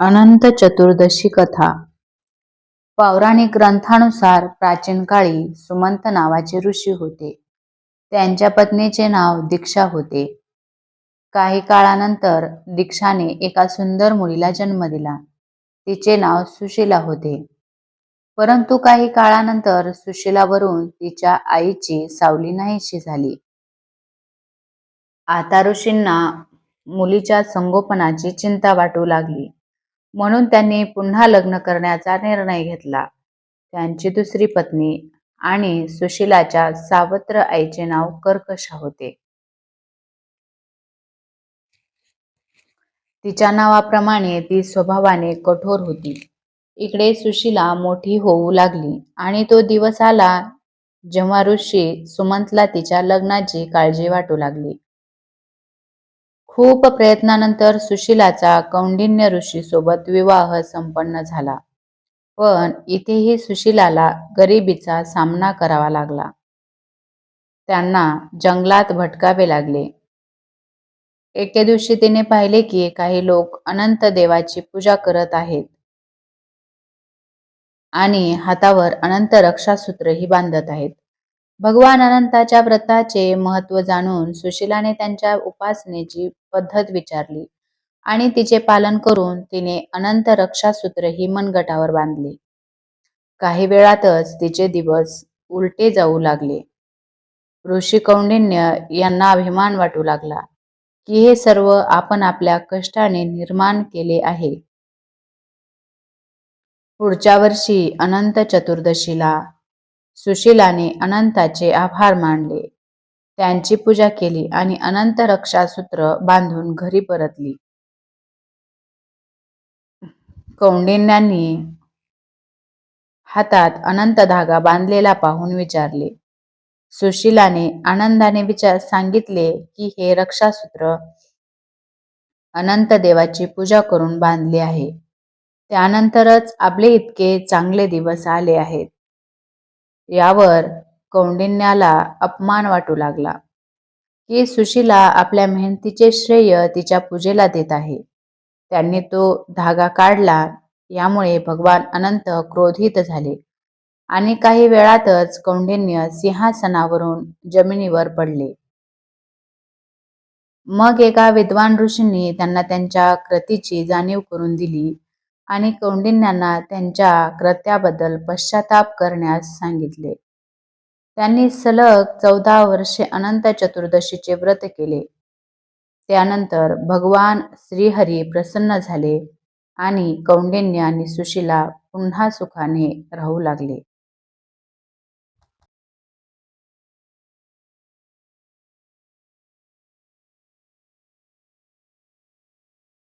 अनंत चतुर्दशी कथा. पौराणिक ग्रंथानुसार प्राचीन काळी सुमंत नावाचे ऋषी होते. त्यांच्या पत्नीचे नाव दीक्षा होते. काही काळानंतर दीक्षाने एका सुंदर मुलीला जन्म दिला. तिचे नाव सुशीला होते. परंतु काही काळानंतर सुशीलावरून तिच्या आईची सावली नाहीशी झाली. आता ऋषींना मुलीच्या संगोपनाची चिंता वाटू लागली. म्हणून त्यांनी पुन्हा लग्न करण्याचा निर्णय घेतला. त्यांची दुसरी पत्नी आणि सुशीलाच्या सावत्र आईचे नाव कर्कशा होते. तिच्या नावाप्रमाणे ती स्वभावाने कठोर होती. इकडे सुशीला मोठी होऊ लागली आणि तो दिवस आला जेव्हा ऋषी सुमंतला तिच्या लग्नाची काळजी वाटू लागली. खूप प्रयत्नानंतर सुशीलाचा कौंडिन्य ऋषीसोबत विवाह संपन्न झाला. पण इथेही सुशीलाला गरिबीचा सामना करावा लागला. त्यांना जंगलात भटकावे लागले. एके दिवशी तिने पाहिले की काही लोक अनंत देवाची पूजा करत आहेत. आणि हातावर अनंत रक्षासूत्रही बांधत आहेत. भगवान अनंताच्या व्रताचे महत्त्व जाणून सुशीलाने त्यांच्या उपासनेची पद्धत विचारली आणि तिचे पालन करून तिने अनंत रक्षासूत्रही मनगटावर बांधले. काही वेळातच तिचे दिवस उलटे जाऊ लागले. ऋषी कौंडिन्य यांना अभिमान वाटू लागला की हे सर्व आपण आपल्या कष्टाने निर्माण केले आहे. पुढच्या वर्षी अनंत चतुर्दशीला सुशीलाने अनंताचे आभार मानले. त्यांची पूजा केली आणि अनंत रक्षासूत्र बांधून घरी परतली. कौंडिन्यांनी हातात अनंत धागा बांधलेला पाहून विचारले. सुशीलाने आनंदाने विचार सांगितले की हे रक्षासूत्र अनंत देवाची पूजा करून बांधले आहे. त्यानंतरच आपले इतके चांगले दिवस आले आहेत. यावर कौंडिन्याला अपमान वाटू लागला. की सुशीला आपल्या मेहनतीचे श्रेय तिच्या पूजेला देत आहे. त्यांनी तो धागा काढला यामुळे भगवान अनंत क्रोधित झाले. आणि काही वेळातच कौंडिन्य सिंहासनावरून जमिनीवर पडले. मग एका विद्वान ऋषींनी त्यांना त्यांच्या कृतीची जाणीव करून दिली. आणि कौंडिन्यांना त्यांच्या कृत्याबद्दल पश्चाताप करण्यास सांगितले. त्यांनी सलग चौदा वर्षे अनंत चतुर्दशीचे व्रत केले. त्यानंतर भगवान श्रीहरी प्रसन्न झाले आणि कौंडिन्य आणि सुशीला पुन्हा सुखाने राहू लागले.